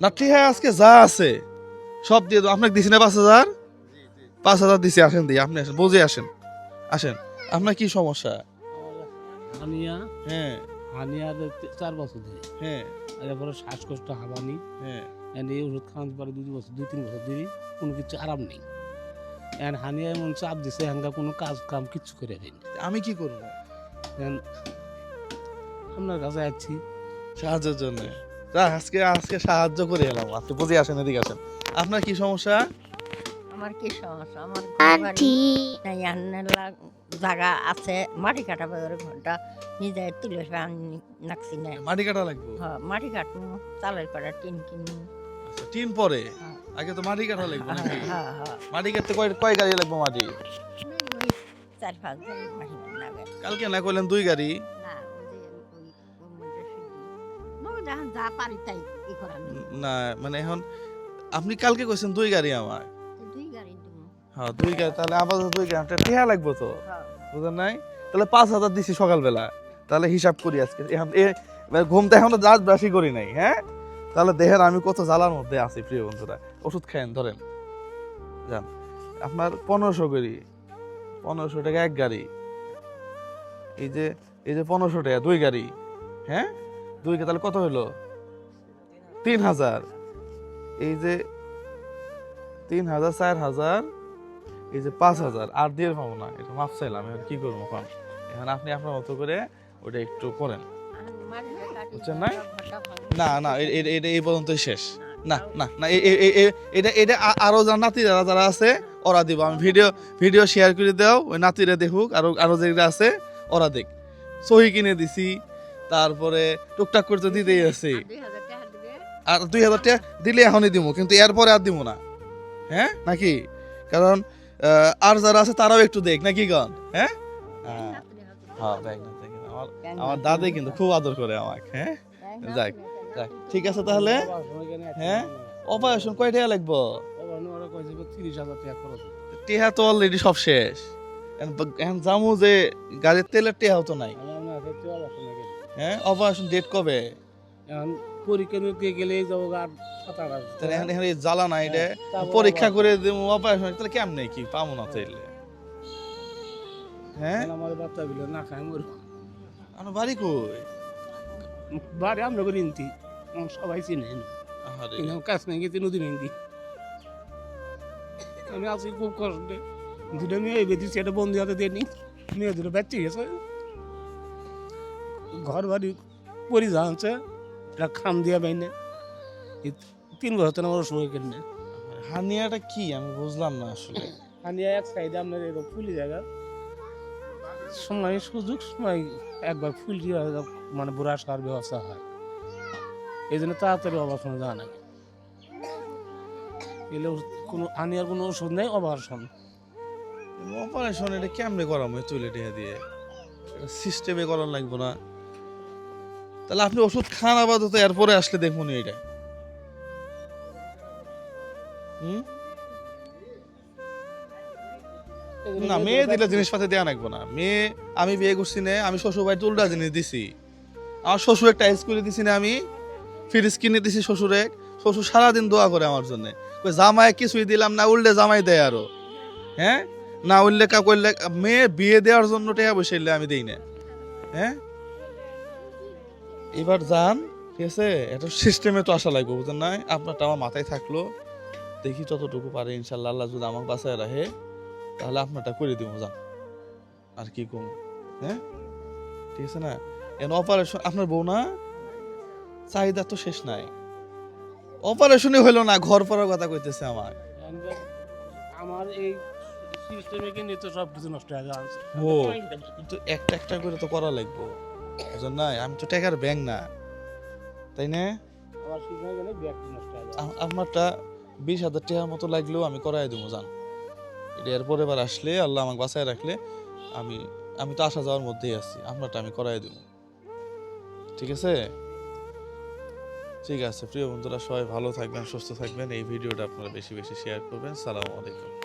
না ঠিক আছে আজকে যা আছে সব দিয়ে দাও আপনাকে দিছি না পাঁচ হাজার? পাঁচ হাজার দিছি আসেন দিয়ে আপনি আসেন বুঝে আসেন। আসেন আপনার কি সমস্যা? হানিয়া হ্যাঁ। হানিয়ার চার বছর ধরে। হ্যাঁ। এরপরে শ্বাসকষ্ট হাবানি। হ্যাঁ। এই ওষুধ খাওয়াতে পারে দুই বছর দুই তিন বছর ধরে কোনো কিছু আরাম নেই। এখন হানিয়া এমন চাপ দিছে হাঙ্গা কোনো কাজ কাম কিচ্ছু করে দেয়নি। আমি কি করব? আপনার কাছে আছি। সাহায্যের জন্য। আজকে আজকে সাহায্য করে এলাম। আজকে বুঝে আসেন এদিকে আসেন। আপনার কি সমস্যা? আমার কি সমস্যা? আমার জায়গা আছে মাটি কাটা বাজারে ঘরটা নিজে তুলে আনি নাকছি না মাটি কাটা লাগবে? হ্যাঁ, মাটি কাটবো চালের কটা টিন কিনবো আচ্ছা, টিন পরে? হ্যাঁ। আগে তো মাটি কাটা লাগবে হ্যাঁ, হ্যাঁ, হ্যাঁ। মাটি কাটতে কয় কয় গাড়ি লাগবে মাটি? চার পাঁচ মাটি কালকে না কইলেন দুই গাড়ি? যা পারি তাই নেই না মানে এখন আপনি কালকে কইছেন দুই গাড়ি আমার। দুই গাড়ি দিব। হ্যাঁ দুই গাড়ি তাহলে আপাতত দুই গাড়ি একটা টেহা লাগবে তো। হ্যাঁ। বুঝলেন নাই? তাহলে পাঁচ হাজার দিছি সকালবেলা। তাহলে হিসাব করি আজকে। এখন এ এবার ঘুমতে এখনও দাঁত ব্রাশই করি নাই হ্যাঁ? তাহলে দেহের আমি কত জ্বালার মধ্যে আছি প্রিয় বন্ধুরা। ওষুধ খায়েন ধরেন। যান। আপনার পনেরোশো করি। পনেরোশো টাকা এক গাড়ি। এই যে এই যে পনেরোশো টাকা দুই গাড়ি হ্যাঁ? দুই গাড়ি তাহলে কত হলো তিন হাজার এই যে তিন হাজার চার হাজার এই যে পাঁচ হাজার আর দিয়ে পাবো না, এটা মাপ চাইলাম এখন কি করব এখন? এখন আপনি আপনার মতো করে ওটা একটু করেন। বুঝছেন না? না না এটা এই পর্যন্তই শেষ। না না না এটা এটা আ- আরও যারা নাতিরা যারা আছে, ওরা দিব। আমি ভিডিও ভিডিও শেয়ার করে দাও, ওই নাতিরা দেখুক, আরও আরও যেগুলো আছে, ওরা দেখ। সহি কিনে দিছি, তারপরে টুকটাক করতে দিতেই আছে। আর দুই হাজার টাকা দিলে এখনই দিব কিন্তু এরপরে আর দিব না। হ্যাঁ? নাকি? কারণ আহ, আর যারা আছে তারাও একটু দেখ নাকি গন হ্যাঁ? হ্যাঁ। হ্যাঁ দেখ না দেখ আমার আমার দাদি কিন্তু খুব আদর করে আমাকে হ্যাঁ? যাক, যাক, ঠিক আছে তাহলে। হ্যাঁ? অপারেশন কয় টাকা লাগবো। টেহা তো অলরেডি সব শেষ। এখন- জামু যে গাড়ির তেলের টেহাও তো নাই। হ্যাঁ? অপারেশন ডেট কবে? এখন পরীক্ষা নিতে গেলে যাব আর সাত আট হাজার। তাহলে এখন এখন জ্বালা নাই এটা পরীক্ষা করে দেবো অপারেশন তাহলে কেমনে কি? পাবো না তাইলে। হ্যাঁ? আমার বাচ্চা গুলো না খায় মরবো আমার বাড়ি কই? বাড়ি আমরা করে নিতি সবাই চিনে। আহারে। কাজ নাই গেছি নদী নেই আমি আছি খুব কষ্টে। দুটো মেয়ে বেঁধেছি সেটা বন্ধু হাতে দিয়ে নি। মেয়ে দুটো বেঁচে গেছে। ঘর বাড়ি পরি যাচ্ছে এটা খাম দিয়া বাইনে এই তিন বছর তো আমার সময় কেনে হানিয়াটা কি? আমি বুঝলাম না আসলে। আমি এক সাইডে আপনার এরকম ফুলি জায়গা। সময় সুযোগ সময় একবার ফুল মানে বুড়া সার ব্যবস্থা হয়। এই জন্য তাড়াতাড়ি অপারেশনে যাওয়া লাগে এলে কোনো আনিয়ার কোনো ওষুধ নেই অপারেশন অপারেশন এটা কেমনে করাম তুলে টেহা দিয়ে? সিস্টেমে করার লাগবো না। তাহলে আপনি ওষুধ খান আপাতত এরপরে আসলে দেখুন এটা। হুম? না মেয়ে দিলে জিনিসপাতি দেওয়া লাগবো না। মেয়ে আমি বিয়ে করছি না আমি শ্বশুর বাড়িতে উল্টা জিনিস দিছি। আমার শ্বশুর একটা টাইলস করে দিছি না আমি ফ্রিজ কিনে দিছি শ্বশুরে শ্বশুর সারাদিন দোয়া করে আমার জন্য। জামাই কিছুই দিলাম না উল্টে জামাই দেয় আরও। হ্যাঁ? না উল্লেখ করলে মেয়ে বিয়ে দেওয়ার জন্য টাকা বসে আমি দেই না। হ্যাঁ? এবার যান ঠিক আছে? এটা সিস্টেমে তো আসা লাগবে বুঝলেন না আপনারটা আমার মাথায় থাকল। দেখি যতটুকু পারে ইনশাল্লাহ আল্লাহ যদি আমার বাসায় রাখে তাহলে আপনারটা করে দিব যান। আর কি কম হ্যাঁ? ঠিক আছে না? এন অপারেশন আপনার বউ না? চাহিদা তো শেষ নাই। অপারেশনই হইল না ঘর পড়ার কথা কইতেছে আমার। আমার এই সিস্টেমে কিনে তো সব কিছু নষ্ট হয়ে যাচ্ছে। ও কিন্তু একটা একটা করে তো করা লাগবো। বুঝলেন না আমি তো টাকার ব্যাংক না। তাই না? আমার সিস্টেমে গেলে ব্যাগটি নষ্ট যায় আ- আপনারটা বিশ হাজার টাকার মতো লাগলেও আমি করাই দেবো জান। এটা এরপরে এবার আসলে আল্লাহ আমাকে বাসায় রাখলে আমি আমি তো আসা যাওয়ার মধ্যেই আছি আপনারটা আমি করাই দেবো। ঠিক আছে? ঠিক আছে প্রিয় বন্ধুরা সবাই ভালো থাকবেন সুস্থ থাকবেন। এই ভিডিওটা আপনারা বেশি বেশি শেয়ার করবেন। সালাম আলাইকুম।